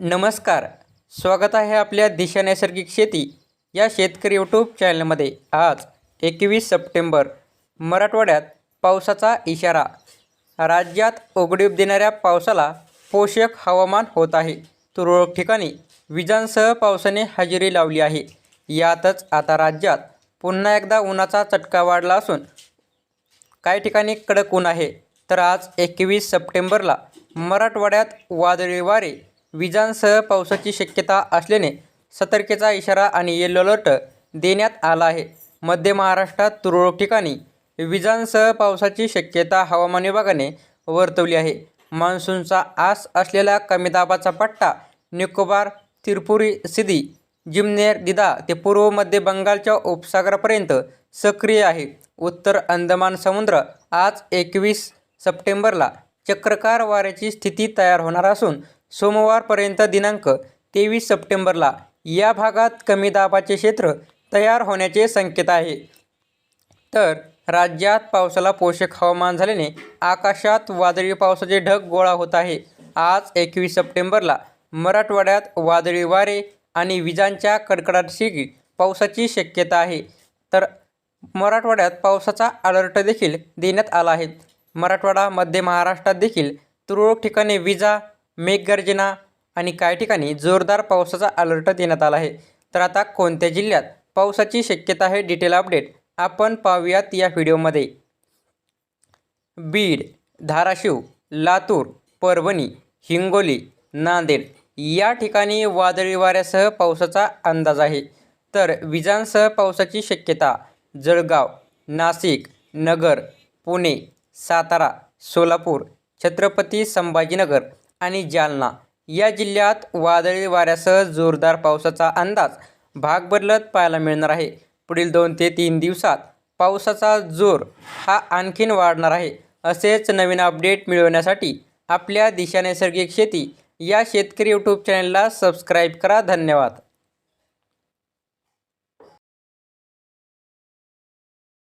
नमस्कार. स्वागत आहे आपल्या दिशा नैसर्गिक शेती या शेतकरी यूट्यूब चॅनलमध्ये आज एकवीस सप्टेंबर मराठवाड्यात पावसाचा इशारा. राज्यात उघडीप देणाऱ्या पावसाला पोषक हवामान होत आहे. तुरळक ठिकाणी विजांसह पावसाने हजेरी लावली आहे. यातच आता राज्यात पुन्हा एकदा उन्हाचा चटका वाढला असून काही ठिकाणी कडक ऊन आहे. तर आज एकवीस सप्टेंबरला मराठवाड्यात वादळी वारे विजांसह पावसाची शक्यता असल्याने सतर्कतेचा इशारा आणि येलो अलर्ट देण्यात आला आहे. मध्य महाराष्ट्रात तुरळक ठिकाणी विजांसह पावसाची शक्यता हवामान विभागाने वर्तवली आहे. मान्सूनचा आस असलेला कमी दाबाचा पट्टा निकोबार त्रिपुरी सिदी जिमनेर दिदा ते पूर्व मध्य बंगालच्या उपसागरापर्यंत सक्रिय आहे. उत्तर अंदमान समुद्र आज एकवीस सप्टेंबरला चक्रकार वाऱ्याची स्थिती तयार होणार असून सोमवारपर्यंत दिनांक तेवीस सप्टेंबरला या भागात कमी दाबाचे क्षेत्र तयार होण्याचे संकेत आहे. तर राज्यात पावसाला पोषक हवामान झाल्याने आकाशात वादळी पावसाचे ढग गोळा होत आहे. आज एकवीस सप्टेंबरला मराठवाड्यात वादळी वारे आणि विजांच्या कडकडाटशी पावसाची शक्यता आहे. तर मराठवाड्यात पावसाचा अलर्ट देखील देण्यात आला आहे. मराठवाडा मध्य महाराष्ट्रात देखील तुरळक ठिकाणी विजा मेघगर्जना आणि काही ठिकाणी जोरदार पावसाचा अलर्ट देण्यात आला आहे. तर आता कोणत्या जिल्ह्यात पावसाची शक्यता आहे? डिटेल अपडेट आपण पाहूयात या व्हिडिओमध्ये. बीड धाराशिव लातूर परभणी हिंगोली नांदेड या ठिकाणी वादळी वाऱ्यासह पावसाचा अंदाज आहे. तर विजांसह पावसाची शक्यता जळगाव नाशिक नगर पुणे सातारा सोलापूर छत्रपती संभाजीनगर आणि जालना. या जिल्ह्यात वादळी वाऱ्यासह जोरदार पावसाचा अंदाज भाग बदलत पाहायला मिळणार आहे. पुढील दोन ते तीन दिवसात पावसाचा जोर हा आणखीन वाढणार आहे. असेच नवीन अपडेट मिळवण्यासाठी आपल्या दिशा नैसर्गिक शेती या शेतकरी यूट्यूब चॅनलला सबस्क्राईब करा. धन्यवाद.